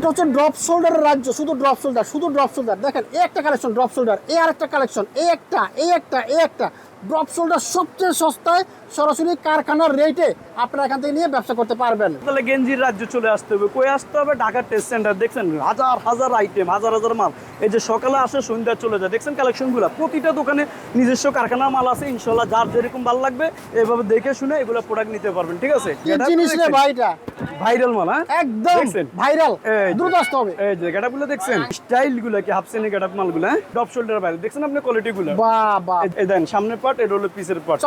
এটা হচ্ছে ড্রপ শোল্ডারের রাজ্য, শুধু ড্রপ শোল্ডার শুধু ড্রপ শোল্ডার দেখেন এই একটা কালেকশন ড্রপ শোল্ডার এ আর একটা কালেকশন এ একটা এ একটা এ একটা। ড্রপ শোল্ডার সবচেয়ে সস্তায় সরাসরি কারখানার রেটে আপনারা এখান থেকে নিয়ে ব্যবসা করতে পারবেন। তাহলে গেঞ্জির রাজ্য চলে আসতে হবে। কই আসতে হবে? ঢাকার টেস্ট সেন্টার দেখছেন হাজার হাজার আইটেম হাজার হাজার মাল। এই যে সকালে আসে সন্ধ্যা চলে যায়। দেখছেন কালেকশনগুলো প্রতিটা দোকানে নিজস্ব কারখানার মাল আছে ইনশাল্লাহ যার যেরকম ভালো লাগবে এভাবে দেখে শুনে এগুলো প্রোডাক্ট নিতে পারবেন। ঠিক আছে? জিনিস রে ভাইটা? ভাইরাল মাল হ্যাঁ? একদম দেখছেন? ভাইরাল দ্রুত আসতে হবে। এই যে গেটআপগুলো দেখছেন? স্টাইলগুলো কি হাফ সেনি গেটআপ মালগুলো ডপ শোল্ডার বাইরে দেখছেন আপনি কোয়ালিটি গুলো? বাহ বাহ। এই- এই দেখেন সামনের পার্ট এটা হলো পিসের পার্ট।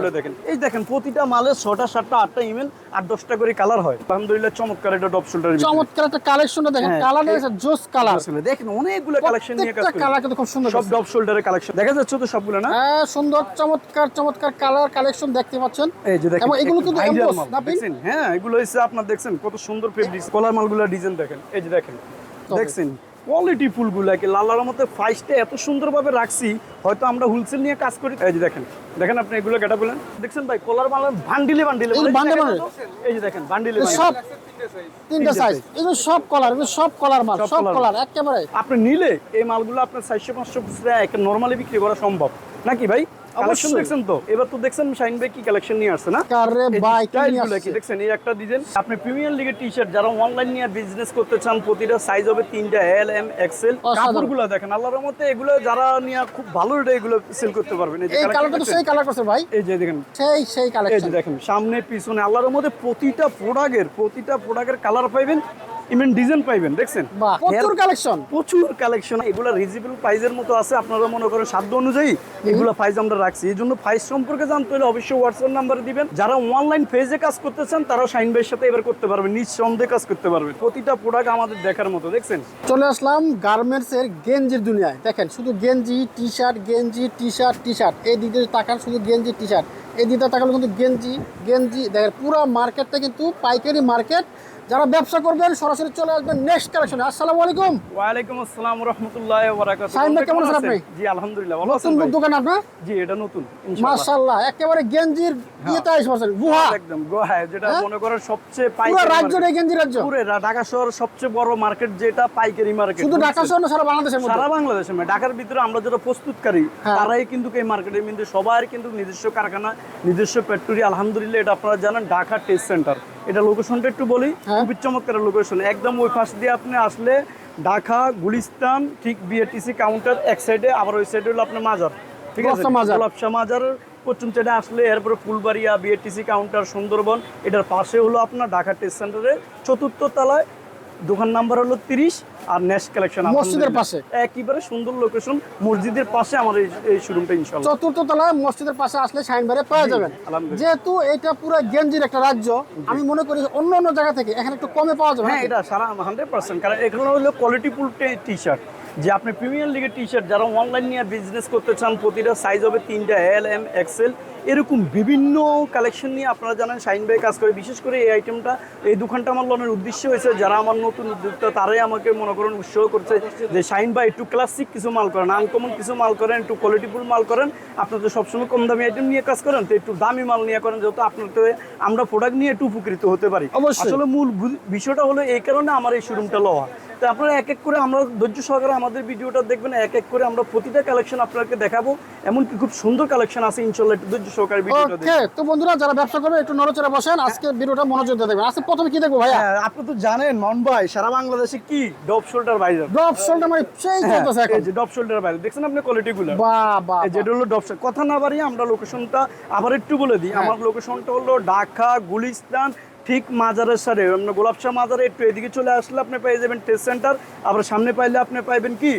গুলো দেখেন। এই দেখেন প্রতিটা মালের ছটা সাতটা আটটা ইমেল আর দশটা করে কালার হয়। আলহামদুলিল্লাহ চমৎকার এটা ডপ শোল্ডার চমৎকার একটা কালেকশনটা দেখেন। হ্যাঁ, কালারটা জোস কালার দেখেন অনেকগুলো কালেকশন নিয়ে কাজ কালার কিন্তু খুব সুন্দর সব ডপ শোল্ডারের কালেকশন দেখা যাচ্ছে তো সবগুলো না? হ্যাঁ সুন্দর চমৎকার চমৎকার কালার কালেকশন দেখতে পাচ্ছেন। এই যে দেখেন এগুলো কিন্তু মাল, না হ্যাঁ এগুলো হচ্ছে আপনার দেখছেন কত সুন্দর ফেব্রিক কলার মালগুলো ডিজাইন দেখেন। এই যে দেখেন দেখছেন? কোয়ালিটি ফুলগুলাকে লালার মধ্যে ফাইসটা এত সুন্দরভাবে রাখছি হয়তো আমরা হোলসেল নিয়ে কাজ করি। এই যে দেখেন দেখেন আপনি এগুলো কেটা বলেন? দেখছেন ভাই কলার মাল বান্ডিলে বান্ডিলে এই যে দেখেন? বান্ডিলে সব তিনটা সাইজ এগুলো সব কলার এগুলো সব কলার মাল সব কলার একেবারে। আপনি নিলে এই মালগুলো আপনার চারশো পাঁচশো খুচরা এক নর্মালি বিক্রি করা সম্ভব। নাকি ভাই? কালেকশন অবশ্যই। দেখছেন তো? এবার তো দেখছেন শাইন ভাই কি কালেকশন নিয়ে আসছে না? কারে ভাই কি দেখছেন? এই একটা ডিজাইন আপনি প্রিমিয়ার লিগের টি শার্ট যারা অনলাইন নিয়ে বিজনেস করতে চান প্রতিটা সাইজ হবে তিনটা এল এম এক্সেল। কাপড়গুলো দেখেন আল্লাহর মতে এগুলো যারা নিয়ে খুব ভালো রেটে এগুলো সেল করতে পারবেন। এই কালারটা তো সেই কালার করছে ভাই। এই যে দেখেন। সেই সেই এই যে দেখেন সামনে পিছনে আল্লাহর মধ্যে প্রতিটা প্রোডাক্টের প্রতিটা প্রোডাক্টের কালার পাইবেন। ইভেন ডিজাইন পাইবেন দেখছেন? প্রচুর কালেকশন। প্রচুর কালেকশন। এগুলো রিজনেবল প্রাইসের মতো আছে আপনারা মনে করেন সাধ্য অনুযায়ী এগুলো প্রাইস আমরা রাখছি। এই জন্য প্রাইস সম্পর্কে জানতে হলে অবশ্যই হোয়াটসঅ্যাপ নাম্বার দিবেন। যারা অনলাইন পেজে কাজ করতে চান তারাও শাইন ভাইয়ের সাথে এবার করতে পারবেন নিঃসন্দেহে কাজ করতে পারবেন। প্রতিটা প্রোডাক্ট আমাদের দেখার মতো দেখছেন? চলে আসলাম গার্মেন্টস এর গেঞ্জির দুনিয়ায়। দেখেন শুধু গেঞ্জি টি শার্ট গেঞ্জি টি শার্ট টি শার্ট এই দিকে তাকান শুধু গেঞ্জি টি শার্ট এই দিকে তাকালে কিন্তু গেঞ্জি গেঞ্জি দেখেন পুরো মার্কেটটা কিন্তু পাইকারি মার্কেট যারা ব্যবসা করবেন সরাসরি চলে আসবেন নেক্সট কালেকশনে আসসালামু আলাইকুম। ওয়ালাইকুম আসসালাম রহমতুল্লাহ বারাকাতুহু শাহিন ভাই, কেমন আছেন আপনি? জি আলহামদুলিল্লাহ ভালো আছেন নতুন দোকান আপনার? জি এটা নতুন ইনশাআল্লাহ। মাশাআল্লাহ একেবারে গেঞ্জির ইয়েতে আসে পারছেন গুহা। একদম গোহায় যেটা হ্যাঁ? মনে করেন সবচেয়ে পুরো রাজ্য। এই গেঞ্জি রাজ্য? পুরো ঢাকা শহর সবচেয়ে বড় মার্কেট যেটা পাইকারি মার্কেট শুধু ঢাকা শহর না সারা বাংলাদেশের মধ্যে? সারা বাংলাদেশে মানে ঢাকার ভিতরে আমরা যারা প্রস্তুতকারী হ্যাঁ। তারাই কিন্তু এই মার্কেটের মধ্যে সবার কিন্তু নিজস্ব কারখানা নিজস্ব ফ্যাক্টরি আলহামদুলিল্লাহ এটা আপনারা জানেন ঢাকা টেস্ট সেন্টার এটা লোকেশনটা একটু বলি হ্যাঁ। খুবই চমৎকার লোকেশন একদম ওই পাশ দিয়ে আপনি আসলে ঢাকা গুলিস্তান ঠিক বিএটিসি কাউন্টার এক সাইডে আবার ওই সাইডে হলো আপনার মাজার ঠিক আছে গোলাপশাহ মাজার। পশ্চিম সাইডে আসলে এরপরে ফুলবাড়িয়া বিএটিসি কাউন্টার সুন্দরবন এটার পাশে হলো আপনার ঢাকা টেস্ট সেন্টারের চতুর্থ তলায় দোকান নাম্বার হলো তিরিশ আর নেক্সট কালেকশন মসজিদের পাশে। একেবারে সুন্দর লোকেশন মসজিদের পাশে আমাদের এই শোরুমটা ইনশাল্লাহ চতুর্থ তলায় মসজিদের পাশে আসলে শাইন বারে পাওয়া যাবেন যেহেতু এটা পুরো গেঞ্জির একটা রাজ্য আমি মনে করি যে অন্য অন্য জায়গা থেকে এখানে একটু কমে পাওয়া যাবে হ্যাঁ এটা সারা হান্ড্রেড পার্সেন্ট কারণ এখানে হলো কোয়ালিটি ফুল টি শার্ট যে আপনি প্রিমিয়ার লিগের টি শার্ট যারা অনলাইন নিয়ে বিজনেস করতে চান প্রতিটা সাইজ হবে তিনটা এল এম এক্সেল এরকম বিভিন্ন কালেকশন নিয়ে আপনারা জানেন শাইন ভাই কাজ করে। বিশেষ করে এই আইটেমটা এই দোকানটা আমার লনের উদ্দেশ্য হয়েছে যারা আমার নতুন উদ্যোক্তা তারাই আমাকে মনে করেন উৎসাহ করছে যে শাইন ভাই একটু ক্লাসিক কিছু মাল করেন আনকমন কিছু মাল করেন একটু কোয়ালিটিফুল মাল করেন। আপনার তো সবসময় কম দামি আইটেম নিয়ে কাজ করেন তো একটু দামি মাল নিয়ে করেন যেহেতু আপনার তো আমরা প্রোডাক্ট নিয়ে একটু উপকৃত হতে পারি। আসলে মূল বিষয়টা হলো এই কারণে আমার এই শোরুমটা লওয়া তো আপনারা এক এক করে আমরা ধৈর্য সহকারে আমাদের ভিডিওটা দেখবেন এক এক করে আমরা প্রতিটা কালেকশন আপনাকে দেখাবো এমনকি খুব সুন্দর কালেকশন আছে ইনশাল্লাহ একটু ধৈর্য সহকারে ভিডিওটা দেখবেন। তো বন্ধুরা যারা ব্যবসা করবে একটু নড়চড়ে বসেন আজকে ভিডিওটা মনোযোগ দিয়ে দেখবেন। আজকে প্রথমে কি দেখব ভাইয়া? হ্যাঁ, আপনি তো জানেন মন ভাই সারা বাংলাদেশে কি ডপ শোল্ডার বাইরে ড্রপ শোল্ডার মানে সেই চলতেছে এখন। এই যে ডপ শোল্ডার বাইরে দেখছেন আপনি কোয়ালিটি গুলো? বাহ বাহ এই যেটা হলো ডপ কথা না বাড়িয়ে আমরা লোকেশনটা আবার একটু বলে দিই হ্যাঁ। আমার লোকেশনটা হলো ঢাকা গুলিস্তান ঠিক মাজারের সারে আপনার গোলাপশাহ মাজারে একটু এদিকে চলে আসলে আপনি পেয়ে যাবেন টেস্ট সেন্টার আবার সামনে পাইলে আপনি পাইবেন কি?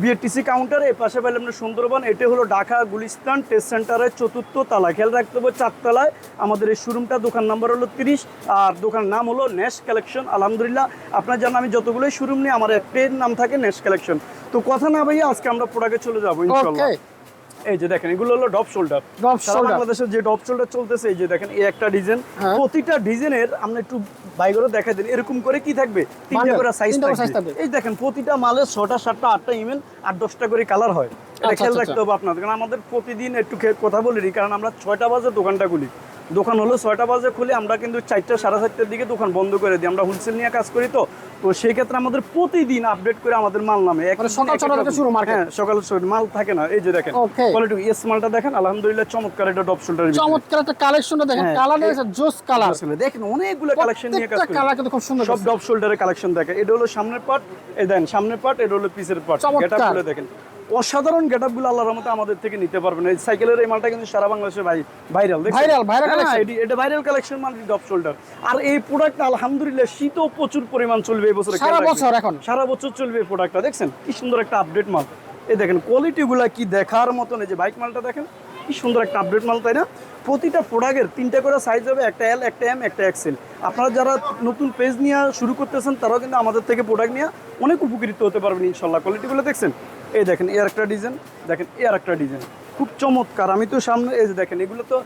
বিএটিসি কাউন্টার এ পাশে পাইলে আপনার সুন্দরবন। এটা হলো ঢাকা গুলিস্তান টেস্ট সেন্টারের চতুর্থ তালা। খেয়াল রাখতে হবে চারতলায় আমাদের এই শোরুমটা দোকান নাম্বার হলো তিরিশ। আর দোকানের নাম হলো নেস্ট কালেকশন আলহামদুলিল্লাহ। আপনার জানেন আমি যতগুলোই শোরুম নিই, আমার একটাই নাম থাকে নেস্ট কালেকশন তো কথা না ভাইয়া আজকে আমরা প্রোডাক্টে চলে যাব ইনশাল্লাহ এই যে দেখেন এগুলো হলো ডপ শোল্ডার। যে ডপ শোল্ডার চলতেছে এই যে দেখেন এই একটা ডিজাইন। হ্যাঁ। প্রতিটা ডিজাইনের আমরা একটু বাই করে দেখা দিন এরকম করে কি থাকবে? তিনটা করে সাইজ থাকবে। এই দেখেন প্রতিটা মালের ছটা সাতটা আটটা ইমেল আর দশটা করে কালার হয়। এটা আচ্ছা, খেয়াল আচ্ছা, রাখতে হবে আপনাদের কারণ আমাদের প্রতিদিন একটু কথা বলি কারণ আমরা ছয়টা বাজে দোকানটা খুলি। দোকান হলো ছয়টা বাজে খুলে আমরা কিন্তু চারটা সাড়ে চারটার দিকে দোকান বন্ধ করে দিই। আমরা হোলসেল নিয়ে কাজ করি তো। তো সেই ক্ষেত্রে আমাদের প্রতিদিন আপডেট করে আমাদের মাল নামে। মানে সকাল। শুরু হ্যাঁ সকাল মাল থাকে না এই যে দেখেন। কোয়ালিটি এস মালটা দেখেন আলহামদুলিল্লাহ চমৎকার এটা ডপ শোল্ডার চমৎকার একটা কালেকশনটা দেখেন। কালার জোস কালার দেখেন অনেকগুলো কালেকশন নিয়ে কাজ করি। কালার কিন্তু খুব সুন্দর সব। ডপ শোল্ডারের কালেকশন দেখেন। এটা হলো সামনের পার্ট এই দেন সামনের পার্ট এটা হলো পিসের পার্ট। গেটআপগুলো দেখেন। অসাধারণ গেটআপগুলো আল্লাহর রহমতে আমাদের থেকে নিতে পারবেন। এই সাইকেলের এই মালটা কিন্তু সারা বাংলাদেশে ভাই ভাইরাল viral collection। এটা ভাইরাল কালেকশন মানে ডপ শোল্ডার আর এই প্রোডাক্ট আলহামদুলিল্লাহ শীতও প্রচুর পরিমাণ চলবে এই বছর সারা বছর এখন। সারা বছর চলবে এই প্রোডাক্টটা দেখছেন? কি সুন্দর একটা আপডেট মাল। এই দেখেন কোয়ালিটি গুলা কি দেখার মতন এই যে বাইক মালটা দেখেন কি সুন্দর একটা আপডেট মাল তাই না? প্রতিটা প্রোডাক্টের তিনটা করে সাইজ হবে একটা এল একটা এম একটা এক্সেল আপনারা যারা নতুন পেজ নিয়ে শুরু করতেছেন তারাও কিন্তু আমাদের থেকে প্রোডাক্ট নিয়ে অনেক উপকৃত হতে পারবেন ইনশাল্লাহ। কোয়ালিটিগুলো দেখছেন? এই দেখেন এর একটা ডিজাইন দেখেন এর একটা ডিজাইন খুব চমৎকার। আমি তো সামনে, এই যে দেখেন, এগুলো তো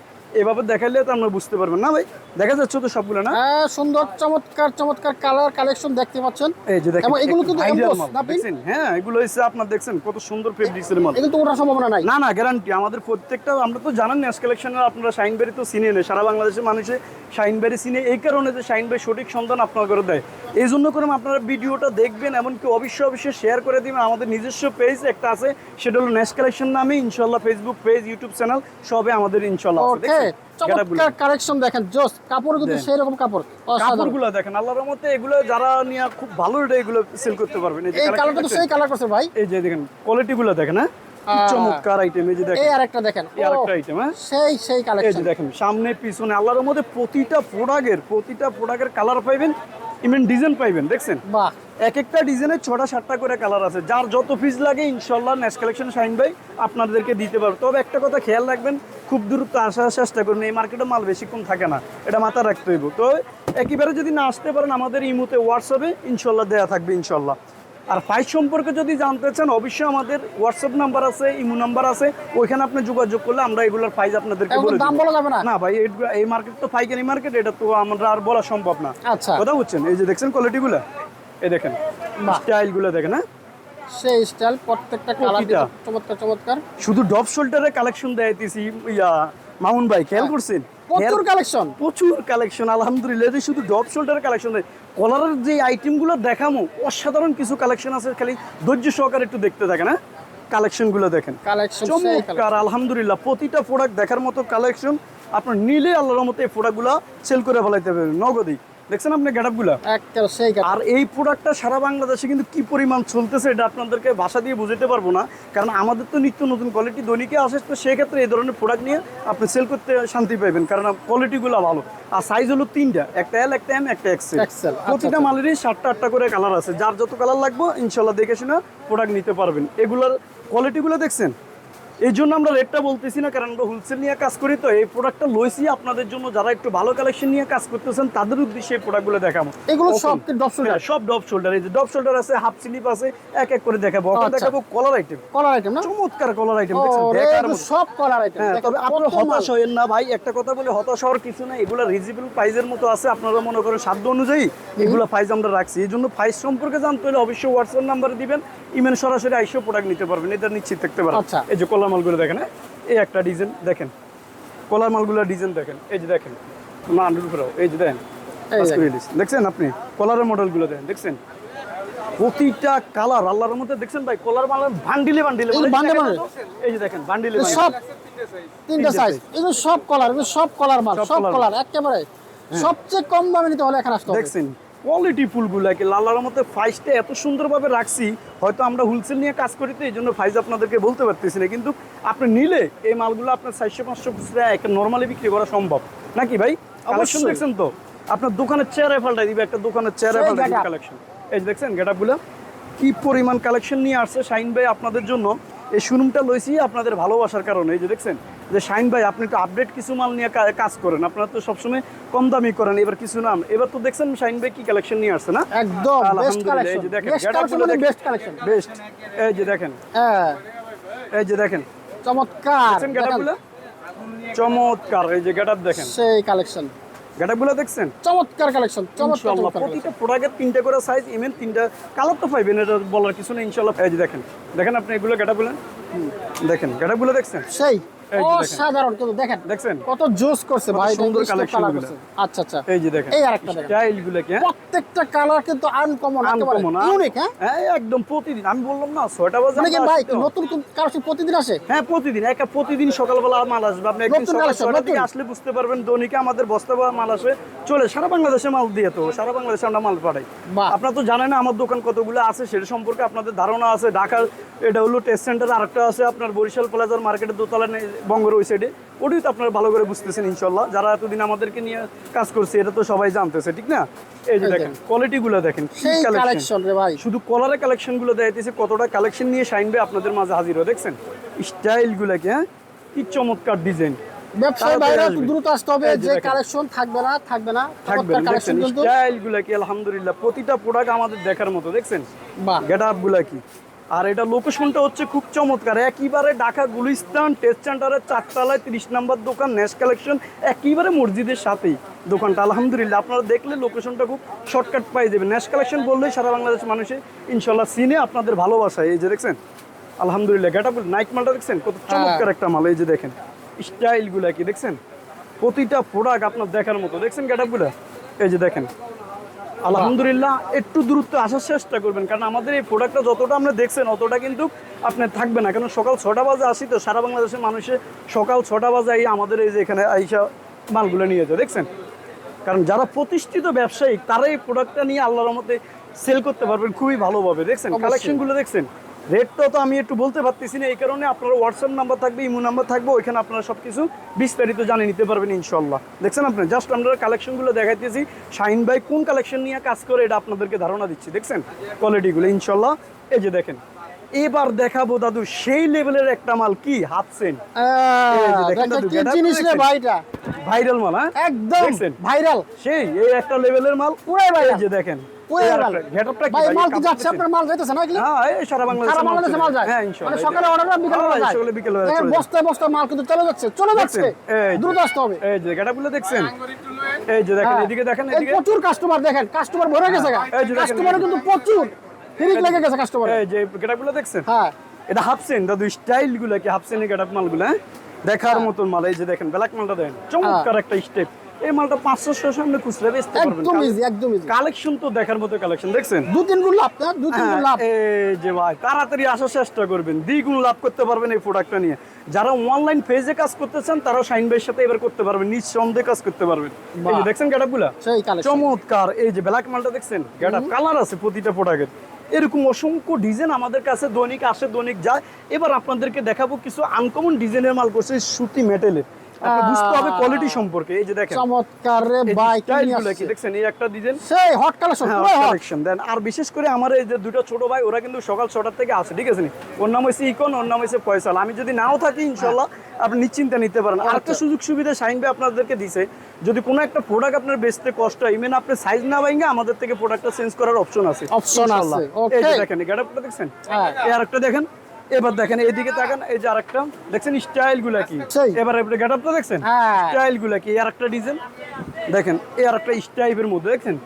এভাবে দেখাইলে তো আমরা বুঝতে পারবেন। না ভাই? দেখা যাচ্ছে তো সবগুলো না? হ্যাঁ সুন্দর চমৎকার চমৎকার কালার কালেকশন দেখতে পাচ্ছেন। এই যে দেখেন এগুলো কিন্তু মাল, না? দেখছেন? হ্যাঁ এগুলো হচ্ছে আপনার দেখছেন কত সুন্দর ফেব্রিক্সের মাল। এগুলো তো ওঠার সম্ভাবনা নাই। না না গ্যারান্টি আমাদের প্রত্যেকটা আমরা তো জানেন নেস কালেকশনের আপনারা শাইনবাড়ি তো চিনে নেই সারা বাংলাদেশের মানুষে শাইনবাড়ি চিনে এই কারণে যে শাইনবাড়ি সঠিক সন্ধান আপনার করে দেয়। এই জন্য করে আপনারা ভিডিওটা দেখবেন এমনকি অবশ্যই অবশ্যই শেয়ার করে দিবেন। আমাদের নিজস্ব পেজ একটা আছে সেটা হলো নেস কালেকশন নামে ইনশাল্লাহ ফেসবুক পেজ ইউটিউব চ্যানেল সবে আমাদের ইনশাল্লাহ চমৎকার কালেকশন দেখেন জোস কাপড় কিন্তু সেই রকম কাপড়। কাপড়গুলো দেখেন আল্লাহর মতে এগুলো যারা নিয়ে খুব ভালো রেটে এগুলো সেল করতে পারবেন। এই কালারটা তো সেই কালার করছে ভাই। এই যে দেখেন কোয়ালিটি গুলো দেখেন হ্যাঁ। চমৎকার আইটেম এই যে দেখেন। এই আরেকটা দেখেন। এই আরেকটা আইটেম হ্যাঁ? সেই সেই এই যে দেখেন সামনে পিছনে আল্লাহর মধ্যে প্রতিটা প্রোডাক্টের প্রতিটা প্রোডাক্টের কালার পাইবেন ইভেন ডিজাইন পাইবেন দেখছেন? বাহ। এক একটা ডিজাইনের ছটা সাতটা করে কালার আছে। যার যত পিস লাগে ইনশাল্লাহ নেক্সট কালেকশন শাইন ভাই আপনাদেরকে দিতে পারবে। তবে একটা কথা খেয়াল রাখবেন খুব দূরত্ব আসার চেষ্টা করুন। এই মার্কেটে মাল বেশিক্ষণ থাকে না এটা মাথা রাখতে হইব। তো একেবারে যদি না আসতে পারেন আমাদের ইমুতে হোয়াটসঅ্যাপে ইনশাল্লাহ দেওয়া থাকবে ইনশাল্লাহ। আর প্রাইস সম্পর্কে যদি জানতে চান অবশ্যই আমাদের হোয়াটসঅ্যাপ নাম্বার আছে ইমো নাম্বার আছে ওইখানে আপনি যোগাযোগ করলে আমরা এগুলোর প্রাইস আপনাদেরকে বলে দাম বলা যাবে না? না ভাই এই- এই মার্কেট তো পাইকারি মার্কেট এটা তো আমরা আর বলা সম্ভব না। আচ্ছা। কথা বুঝছেন? এই যে দেখছেন কোয়ালিটিগুলো এই দেখেন স্টাইলগুলো দেখেন হ্যাঁ? সেই স্টাইল প্রত্যেকটা কালার চমৎকার চমৎকার। শুধু ডপ শোল্ডারের কালেকশন দেখাইতেছি ইয়া মামুন ভাই খেয়াল করছেন? প্রচুর কালেকশন প্রচুর কালেকশন আলহামদুলিল্লাহ। শুধু ডপ শোল্ডারের কালেকশন দেয় কলারের যে আইটেমগুলো দেখামো অসাধারণ কিছু কালেকশন আছে খালি ধৈর্য সহকারে একটু দেখতে থাকেন হ্যাঁ? কালেকশনগুলো দেখেন। কালেকশন চমৎকার আলহামদুলিল্লাহ। প্রতিটা প্রোডাক্ট দেখার মতো কালেকশন আপনার নিলে আল্লাহর মতো এই প্রোডাক্টগুলো সেল করে ফেলাইতে পারবেন। নগদই। দেখছেন আপনি গেটআপগুলো? সেই কালার আর এই প্রোডাক্টটা সারা বাংলাদেশে কিন্তু কি পরিমাণ চলতেছে এটা আপনাদেরকে ভাষা দিয়ে বুঝতে পারব না কারণ আমাদের তো নিত্য নতুন কোয়ালিটি দৈনিকে আসে তো সেক্ষেত্রে এই ধরনের প্রোডাক্ট নিয়ে আপনি সেল করতে শান্তি পাইবেন কারণ কোয়ালিটিগুলো ভালো। আর সাইজ হলো তিনটা একটা এল একটা এম একটা এক্সেল আচ্ছা, প্রতিটা আচ্ছা। মালেরই সাতটা আটটা করে কালার আছে যার যত কালার লাগবে ইনশাল্লাহ দেখে শুনে প্রোডাক্ট নিতে পারবেন। এগুলোর কোয়ালিটিগুলো দেখছেন? এই জন্য আমরা রেটটা বলতেছি না কারণ আমরা হোলসেল নিয়ে কাজ করি তো এই প্রোডাক্টটা লইছি আপনাদের জন্য যারা একটু ভালো কালেকশন নিয়ে কাজ করতেছেন তাদের উদ্দেশ্যে এই প্রোডাক্টগুলো দেখাবো। এগুলো সব কি ডপ হ্যাঁ, সব ডপ শোল্ডার এই যে ডপ শোল্ডার আছে হাফ স্লিপ আছে এক এক করে দেখাবো। এখন আচ্ছা। দেখাবো কলার আইটেম কলার আইটেম না? চমৎকার কলার আইটেম দেখছেন? দেখার। সব কলার আইটেম হ্যাঁ তবে আপনারা হতাশ হয়েন না ভাই একটা কথা বলে হতাশ হওয়ার কিছু না এগুলো রিজনেবল প্রাইসের মতো আছে আপনারা মনে করেন সাধ্য অনুযায়ী এগুলো প্রাইস আমরা রাখছি। এই জন্য প্রাইস সম্পর্কে জানতে হলে অবশ্যই হোয়াটসঅ্যাপ নাম্বার দিবেন ইমেল সরাসরি আইসো প্রোডাক্ট নিতে পারবেন এটা নিশ্চিত থাকতে পারেন। আচ্ছা। এই যে কলার মালগুলো দেখেন হ্যাঁ? এই একটা ডিজাইন দেখেন। কলার মালগুলোর ডিজাইন দেখেন এই যে দেখেন। না আন্ডার উপরেও এই যে দেখেন। দেখছেন আপনি? কলারের মডেলগুলো দেখেন দেখছেন? প্রতিটা কালার আল্লাহর মধ্যে দেখছেন ভাই? কলার মাল বান্ডিলে বান্ডিলে এই যে দেখেন বান্ডিলে সব তিনটা সাইজ এগুলো সব কলার সব কলার মাল সব সব কলার একেবারে সবচেয়ে কম দামে নিতে হলে এখানে আসতে হবে। দেখছেন? কোয়ালিটি ফুলগুলাকে লালার মধ্যে ফাইজটা এত সুন্দরভাবে রাখছি হয়তো আমরা হোলসেল নিয়ে কাজ করি তো এই জন্য ফাইজ আপনাদেরকে বলতে পারতেছি না। কিন্তু আপনি নিলে এই মালগুলো আপনার চারশো পাঁচশো খুচরা একটা নর্মালি বিক্রি করা সম্ভব। নাকি ভাই? কালেকশন অবশ্যই। দেখছেন তো? আপনার দোকানের চেয়ারে ফাল্টাই দিবে একটা দোকানের চেয়ারে ফাল্টাই দিবে কালেকশন এই যে দেখছেন গেটআপগুলো কি পরিমাণ কালেকশন নিয়ে আসছে শাইন ভাই আপনাদের জন্য? এই শোরুমটা লইছি আপনাদের ভালোবাসার কারণে এই যে দেখছেন? যে শাইন ভাই আপনি তো আপডেট কিছু মাল নিয়ে কাজ করেন। আপনারা তো সবসময় কম দামি করেন এবার কিছু নাম। এবার তো দেখছেন শাইন ভাই কি কালেকশন নিয়ে আসছে না? একদম বেস্ট আলহামদুলিল্লাহ, কালেকশন এই যে দেখেন, বেস্ট কালেকশন মানে বেস্ট এই যে দেখেন। হ্যাঁ। এই যে দেখেন। চমৎকার। চমৎকার এই যে গেটআপ দেখেন। সেই কালেকশন গেটআপগুলো দেখছেন? চমৎকার কালেকশন চমৎকার প্রতিটা প্রোডাক্টের তিনটা করে সাইজ তিনটা কালার তো পাইবেন এটা বলার কিছু নেই ইনশাআল্লাহ। এই যে দেখেন। দেখেন আপনি এগুলো গেটআপগুলো দেখেন। গেটআপগুলো দেখছেন? সেই। অসাধারণ কিন্তু দেখেন দেখছেন? কত জোস করছে ভাই সুন্দর। করছে। আচ্ছা আচ্ছা এই যে দেখেন এই আরেকটা দেখেন। স্টাইলগুলো কি হ্যাঁ? প্রত্যেকটা কালার কিন্তু আনকমন Uncommon, ইউনিক হ্যাঁ হ্যাঁ একদম প্রতিদিন আমি বললাম না ছয়টা বাজে মানে ভাই আসি। নতুন কালেকশন প্রতিদিন আসে হ্যাঁ প্রতিদিন একটা প্রতিদিন সকালবেলা মাল আসবে আপনি একদিন সকাল। আসলে বুঝতে পারবেন দৈনিকে আমাদের বস্তা বা মাল আসবে চলে সারা বাংলাদেশে মাল দিয়ে তো সারা বাংলাদেশে আমরা মাল পাঠাই। আপনারা তো জানেন না আমার দোকান কতগুলো আছে সেটা সম্পর্কে আপনাদের ধারণা আছে ঢাকার এটা হলো টেস্ট সেন্টার আরেকটা আছে আপনার বরিশাল প্লাজার মার্কেটের দোতলা বঙ্গের ওই সাইডে ওটাই তো আপনারা ভালো করে বুঝতেছেন ইনশাল্লাহ। যারা এতদিন আমাদেরকে নিয়ে কাজ করছে এটা তো সবাই জানতেছে ঠিক না? এই যে দেখেন কোয়ালিটি গুলো দেখেন। কালেকশন রে ভাই। শুধু কলারের কালেকশনগুলো দেখাইতেছে কতটা কালেকশন নিয়ে শাইনবে আপনাদের মাঝে হাজির হয় দেখছেন? স্টাইল গুলাকে হ্যাঁ? কি চমৎকার ডিজাইন ব্যবসায়ী ভাইরা দ্রুত আসতে হবে যে যে কালেকশন থাকবে না থাকবে না থাকবে কালেকশন দেখছেন? স্টাইলগুলা কি আলহামদুলিল্লাহ প্রতিটা প্রোডাক্ট আমাদের দেখার মতো দেখছেন? গেট আপগুলা কি? আর এটা লোকেশনটা হচ্ছে খুব চমৎকার। একেবারে ঢাকা গুলিস্তান টেস্ট সেন্টারের চারতলায় তিরিশ নাম্বার দোকান নেস কালেকশন একেবারে মসজিদের সাথেই দোকানটা আলহামদুলিল্লাহ। আপনারা দেখলে লোকেশনটা খুব শর্টকাট পাই যাবে নেস কালেকশন বললেই সারা বাংলাদেশ মানুষে ইনশাল্লাহ সিনে আপনাদের ভালোবাসা। এই যে দেখছেন আলহামদুলিল্লাহ গেট আপ নাইট মালটা দেখছেন? কত চমৎকার একটা মাল এই যে দেখেন স্টাইলগুলা কি দেখছেন? প্রতিটা প্রোডাক্ট আপনার দেখার মতো। দেখছেন গেটগুলা? এই যে দেখেন আলহামদুলিল্লাহ একটু দূরত্ব আসার চেষ্টা করবেন কারণ আমাদের এই প্রোডাক্টটা যতটা আমরা দেখছেন অতটা কিন্তু আপনার থাকবে না। কারণ সকাল ছটা বাজে আসি তো সারা বাংলাদেশের মানুষে সকাল ছটা বাজে এই আমাদের এই যে এখানে আইসা মালগুলো নিয়ে যায় দেখছেন? কারণ যারা প্রতিষ্ঠিত ব্যবসায়ী তারা এই প্রোডাক্টটা নিয়ে আল্লাহর মতে সেল করতে পারবেন খুবই ভালোভাবে দেখছেন। কালেকশনগুলো দেখছেন? রেটটা তো আমি একটু বলতে পারতেছি না এই কারণে আপনার হোয়াটসঅ্যাপ নাম্বার থাকবে ইমো নাম্বার থাকবে ওইখানে আপনারা সব কিছু বিস্তারিত জানিয়ে নিতে পারবেন ইনশাল্লাহ দেখছেন আপনি? জাস্ট আমরা কালেকশনগুলো দেখাইতেছি শাইন ভাই কোন কালেকশন নিয়ে কাজ করে এটা আপনাদেরকে ধারণা দিচ্ছি দেখছেন? কোয়ালিটিগুলো ইনশাল্লাহ এই যে দেখেন এবার দেখাবো দাদু সেই লেভেলের একটা মাল কি? ভাইটা। ভাইরাল মাল হ্যাঁ? একদম ভাইরাল সেই এই একটা লেভেলের মাল। পুরাই। এই যে দেখেন পুরাই viral। গেটআপটা কি ভাই মাল কি যাচ্ছে? আপনার মাল যাইতেছে না হ্যাঁ এই সারা বাংলাদেশে সারা বাংলাদেশে মাল যায়। হ্যাঁ মানে সকালে অর্ডার বিকালে হ্যাঁ, যায়। সকালে বিকেলে দেখেন, যায়। বস্তায় বস্তায় মাল কিন্তু চলে যাচ্ছে চলে যাচ্ছে। দেখছেন? এই যে। দ্রুত আসতে হবে। এই যে গেটআপগুলো দেখছেন? এই যে দেখেন হ্যাঁ। এদিকে দেখেন এদিকে প্রচুর কাস্টমার দেখেন কাস্টমার ভরে গেছে এই যে দেখেন, কাস্টমার কিন্তু প্রচুর। হিরিক লেগে গেছে কাস্টমার এই যে গেটআপগুলো দেখছেন? হ্যাঁ। এটা হাফসেন দাদু স্টাইলগুলো কি হাফ সেনের গেটআপ মালগুলো হ্যাঁ? দেখার হ্যাঁ। মতন মাল এই যে দেখেন ব্ল্যাক মালটা দেখেন চমৎকার একটা স্টেপ এই মালটা পাঁচশো সামনে খুচরা বেচতে পারবেন। একদম ইজি একদম ইজি কালেকশন তো দেখার মতো কালেকশন দেখছেন? দু তিন গুণ লাভ দু তিন গুণ লাভ। হ্যাঁ, এই যে ভাই তাড়াতাড়ি আসার চেষ্টা করবেন দ্বিগুণ লাভ করতে পারবেন এই প্রোডাক্টটা নিয়ে। যারা অনলাইন পেজে কাজ করতে চান তারাও শাইন ভাইয়ের সাথে এবার করতে পারবেন নিঃসন্দেহে কাজ করতে পারবেন। এই যে দেখছেন গেটআপগুলা চমৎকার এই যে ব্ল্যাক মালটা দেখছেন? গেটআপ কালার আছে প্রতিটা প্রোডাক্টের এরকম অসংখ্য ডিজাইন আমাদের কাছে দৈনিক আসে দৈনিক যায়। এবার আপনাদেরকে দেখাবো কিছু আনকমন ডিজাইনের মাল করছে সুতি মেটেলের বুঝতে হবে কোয়ালিটি সম্পর্কে। এই যে দেখেন চমৎকার রে ভাই কি style নিয়ে গুলো কি আসছে? দেখছেন এই একটা ডিজাইন সেই হট কালেকশন পুরো কালেকশন দেন আর বিশেষ করে আমার এই যে দুটো ছোট ভাই ওরা কিন্তু সকাল ছটার থেকে আসে ঠিক আছে নি? ওর নাম হয়েছে ইকন ওর নাম হয়েছে ফয়সাল আমি যদি নাও থাকি ইনশাল্লাহ আপনি নিশ্চিন্তে নিতে পারেন। আর একটা সুযোগ সুবিধা শাইন ভাই আপনাদেরকে দিছে যদি কোনো একটা প্রোডাক্ট আপনার বেচতে কষ্ট হয় ইভেন আপনি সাইজ না ভাইঙ্গা আমাদের থেকে প্রোডাক্টটা চেঞ্জ করার অপশন আছে. দেখেন হ্যাঁ। দেখেন। এবার দেখেন এইদিকে তাকান এই যে আরেকটা দেখছেন স্টাইলগুলা কি। এবার গেট গেটআপটা দেখছেন হ্যাঁ। স্টাইলগুলা কি আর একটা ডিজাইন দেখেন এই আরেকটা স্টাইপের মধ্যে দেখছেন?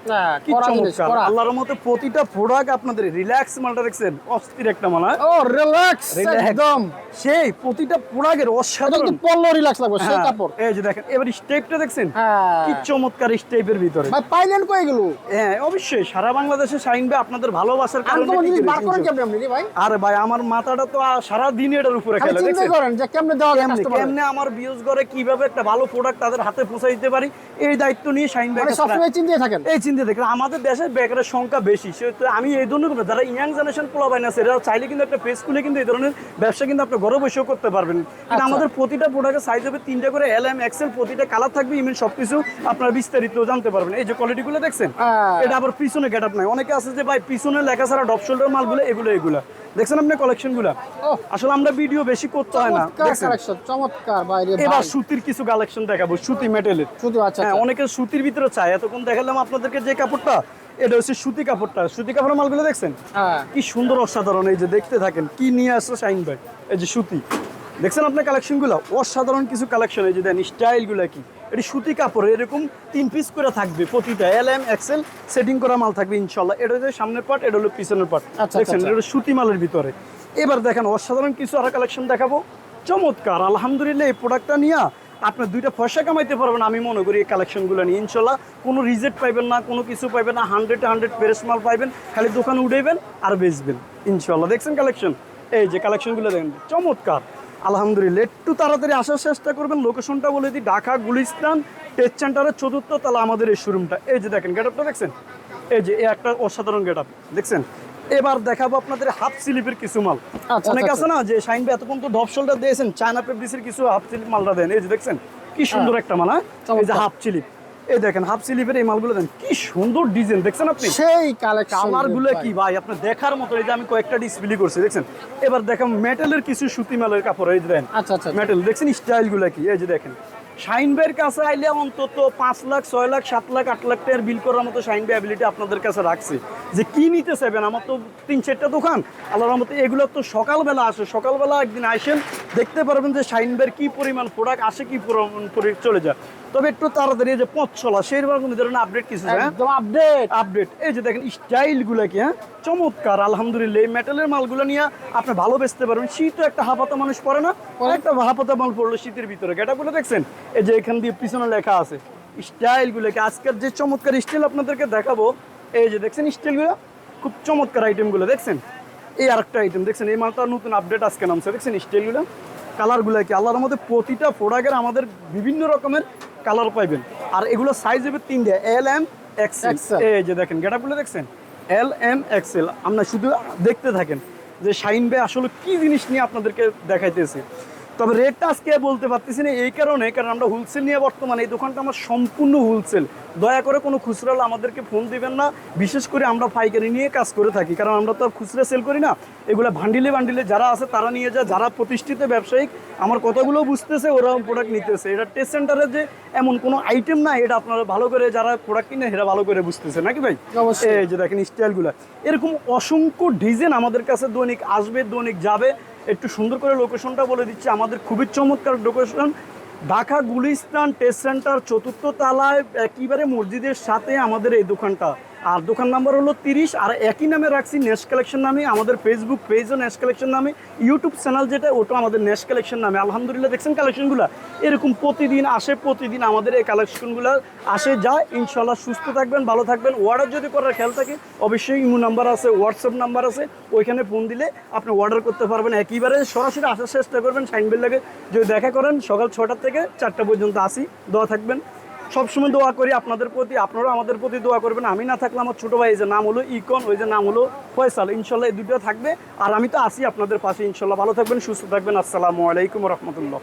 কি চমৎকার। আল্লাহর মতো প্রতিটা প্রোডাক্ট আপনাদের রিল্যাক্স মালটা দেখছেন অস্থির একটা মাল হ্যাঁ? ও রিল্যাক্স একদম। সেই প্রতিটা প্রোডাক্টের অসাধারণ। পড়ল রিল্যাক্স লাগবে সেই হ্যাঁ, কাপড়। এই যে দেখেন এবার স্টেপটা দেখছেন? হ্যাঁ। কি চমৎকার স্টেপের ভিতরে। ভাই পাইলেন কই গেল হ্যাঁ অবশ্যই সারা বাংলাদেশে শাইনবে আপনাদের ভালোবাসার কারণে বার করেন। কেমনে আপনি ভাই? আরে ভাই আমার মাথাটা তো সারা দিন এটার উপরে খালি দেখছেন? করেন যে কেমনে দেওয়া যায় কেমনে কেমনে আমার বিউজ করে কীভাবে একটা ভালো প্রোডাক্ট তাদের হাতে পৌঁছে দিতে পারি এই দায়িত্ব নিয়ে শাইন ভাই মানে সবসময় চিন্তিয়ে থাকেন? এই চিন্তা দেখেন আমাদের দেশের বেকারের সংখ্যা বেশি। সেহেতু আমি এই ধরনের করব যারা ইয়াং জেনারেশন পোলাবাইন আছে এরা চাইলে কিন্তু একটা পেজ খুলে কিন্তু এই ধরনের ব্যবসা কিন্তু আপনি ঘরে বসেও করতে পারবেন। কিন্তু আচ্ছা। আমাদের প্রতিটা প্রোডাক্টের সাইজ হবে তিনটা করে এল এম এক্সেল প্রতিটা কালার থাকবে ইমেল সবকিছু আপনারা বিস্তারিত জানতে পারবেন। এই যে কোয়ালিটিগুলো দেখছেন? হ্যাঁ। এটা আবার পিছনে গেট আপ নাই। অনেকে আছে যে ভাই পিছনে লেখা ছাড়া ডপ শোল্ডার মালগুলো এগুলো এগুলো। দেখছেন আপনি কালেকশনগুলো। আসলে আমরা ভিডিও বেশি করতে হয় না। কালেকশন চমৎকার ভাই এবার সুতির কিছু কালেকশন দেখাবো সুতি মেটেলের আচ্ছা হ্যাঁ আচ্ছা। অনেকে সুতির ভিতরে চায়। এতক্ষণ দেখালাম আপনাদেরকে যে কাপড়টা এটা হচ্ছে সুতি কাপড়টা। সুতি কাপড়ের মালগুলো দেখছেন? হ্যাঁ। কি সুন্দর অসাধারণ এই যে দেখতে থাকেন কি নিয়ে আসছে শাইন ভাই? এই যে সুতি। দেখছেন আপনার কালেকশনগুলো অসাধারণ কিছু কালেকশন এই যে দেন স্টাইলগুলো কি? এটি সুতি কাপড় এরকম তিন পিস করে থাকবে প্রতিটা এল এম এক্সেল সেটিং করা মাল থাকবে ইনশাল্লাহ এটা হচ্ছে সামনের পার্ট এটা হলো পিছনের পার্ট আচ্ছা, দেখছেন আচ্ছা। এটা সুতি মালের ভিতরে। এবার দেখেন অসাধারণ কিছু আর কালেকশন দেখাবো। চমৎকার আলহামদুলিল্লাহ এই প্রোডাক্টটা নিয়ে আপনার দুইটা পয়সা কামাইতে পারবেন আমি মনে করি এই কালেকশনগুলো নিয়ে। ইনশাল্লাহ কোনো রিজেক্ট পাইবেন না কোনো কিছু পাইবেন না হান্ড্রেড হান্ড্রেড ফ্রেশ মাল পাইবেন খালি দোকানে উঠাইবেন আর বেচবেন। ইনশাল্লাহ দেখছেন কালেকশন এই যে কালেকশনগুলো দেখেন চমৎকার। আলহামদুলিল্লাহ একটু তাড়াতাড়ি আসার চেষ্টা করবেন। লোকেশনটা বলে দিই ঢাকা গুলিস্তান টেস্ট সেন্টারের চতুর্থ তালা আমাদের এই শোরুমটা এই যে দেখেন গেট আপটা দেখছেন? এই যে একটা অসাধারণ গেট আপ দেখছেন? এবার দেখাবো আপনাদের হাফ স্লিপের কিছু মাল। আচ্ছা, অনেক আচ্ছা। আছে না যে সাইন ভাই এতক্ষণ তো ডপশলটা দিয়েছেন চায়না পেপডিসের কিছু হাফ স্লিপ মালটা দেন। এই যে দেখছেন কি সুন্দর একটা মাল হ্যাঁ? এই যে হাফ স্লিপ। এই দেখেন হাফ স্লিপের এই মালগুলো দেন। কি সুন্দর ডিজাইন দেখছেন আপনি? সেই কি ভাই আপনি দেখার মতো এই যে আমি কয়েকটা ডিসপ্লে করছি দেখছেন? এবার দেখেন মেটালের কিছু সুতি মালের কাপড় এই দেন আচ্ছা আচ্ছা মেটাল দেখছেন স্টাইলগুলো কি? এই যে দেখেন শাইন ভাইয়ের কাছে আইলে অন্তত পাঁচ লাখ ছয় লাখ সাত লাখ আট লাখ টাকার বিল করার মতো শাইন অ্যাবিলিটি আপনাদের কাছে রাখছে। যে কি নিতে চাইবেন? আমার তো তিন চারটা দোকান। আল্লাহর মতো এগুলো তো সকালবেলা আসে। সকালবেলা একদিন আসেন দেখতে পারবেন যে শাইন ভাইয়ের কি পরিমাণ প্রোডাক্ট আসে কি পরিমাণ চলে যায়। তবে একটু তাড়াতাড়ি যে পথ চলা সেই রকম ধরনের আপডেট কিছু হ্যাঁ? একদম আপডেট আপডেট এই যে দেখেন স্টাইলগুলা কি হ্যাঁ? চমৎকার আলহামদুলিল্লাহ। এই মেটালের মালগুলো নিয়ে আপনি ভালো বেচতে পারবেন। শীত একটা হাফাতা মানুষ পরে না একটা হাফাতা মাল পড়ল শীতের ভিতরে। গেটা গুলো দেখছেন? এই যে এখান দিয়ে পিছনে লেখা আছে স্টাইলগুলো কি? আজকের যে চমৎকার স্টাইল আপনাদেরকে দেখাবো এই যে দেখছেন স্টাইলগুলো? খুব চমৎকার আইটেমগুলো দেখছেন? এই আরেকটা আইটেম দেখছেন? এই মালটা নতুন আপডেট আজকে নামছে দেখছেন স্টাইল গুলো কালারগুলো কি? আল্লাহর মধ্যে প্রতিটা প্রোডাক্টের আমাদের বিভিন্ন রকমের কালার পাইবেন। আর এগুলো সাইজ হবে তিনটে এল এম এক্সেল এই যে দেখেন গেটাপগুলো দেখছেন? এল এম এক্সেল আপনার শুধু দেখতে থাকেন যে শাইন ভাই আসলে কি জিনিস নিয়ে আপনাদেরকে দেখাইতেছে। তবে রেটটা আজকে বলতে পারতেছি না এই কারণে কারণ আমরা হোলসেল নিয়ে বর্তমানে এই দোকানটা আমার সম্পূর্ণ হোলসেল দয়া করে কোনো খুচরা আমাদেরকে ফোন দিবেন না বিশেষ করে আমরা পাইকারি নিয়ে কাজ করে থাকি কারণ আমরা তো আর খুচরা সেল করি না। এগুলো ভান্ডিলে ভান্ডিলে যারা আছে তারা নিয়ে যায় যারা প্রতিষ্ঠিত ব্যবসায়িক আমার কথাগুলো বুঝতেছে ওরা প্রোডাক্ট নিতেছে। এটা টেস্ট সেন্টারে যে এমন কোনো আইটেম না এটা আপনারা ভালো করে যারা প্রোডাক্ট কিনে সেটা ভালো করে বুঝতেছে নাকি ভাই। এই যে দেখেন স্টাইলগুলো এরকম অসংখ্য ডিজাইন আমাদের কাছে দৈনিক আসবে দৈনিক যাবে। একটু সুন্দর করে লোকেশনটা বলে দিচ্ছি। আমাদের খুবই চমৎকার location Dhaka Gulistan test centre চতুর্থ তালায়, একেবারে মসজিদের সাথে আমাদের এই দোকানটা। আর দোকান নাম্বার হলো তিরিশ, আর একই নামে রাখছি নেস কালেকশন নামে, আমাদের ফেসবুক পেজও নেস কালেকশন নামে ইউটিউব চ্যানেল যেটা, ওটা আমাদের নেস কালেকশন নামে। আলহামদুলিল্লাহ, দেখছেন কালেকশনগুলো এরকম প্রতিদিন, আসে প্রতিদিন আমাদের এই কালেকশনগুলো আসে যায় ইনশাল্লাহ সুস্থ থাকবেন, ভালো থাকবেন। অর্ডার যদি করার খেয়াল থাকে, অবশ্যই ইমো নাম্বার আছে হোয়াটসঅ্যাপ নাম্বার আছে, ওইখানে ফোন দিলে আপনি অর্ডার করতে পারবেন। একইবারে সরাসরি আসার চেষ্টা করবেন সাইনবেল লাগে। যদি দেখা করেন, সকাল ছটা থেকে চারটা পর্যন্ত আসি। দোয়া থাকবেন। সবসময় দোয়া করি আপনাদের প্রতি আপনারা আমাদের প্রতি দোয়া করবেন। আমি না থাকলে আমার ছোটো ভাই যে নাম হলো ইকন, ওই যে নাম হলো ফয়সাল। ইনশাল্লাহ এই দুটো থাকবে। আর আমি তো আসি আপনাদের পাশে, ইনশাল্লাহ। ভালো থাকবেন, সুস্থ থাকবেন। আসসালামু আলাইকুম রহমতুল্লাহ।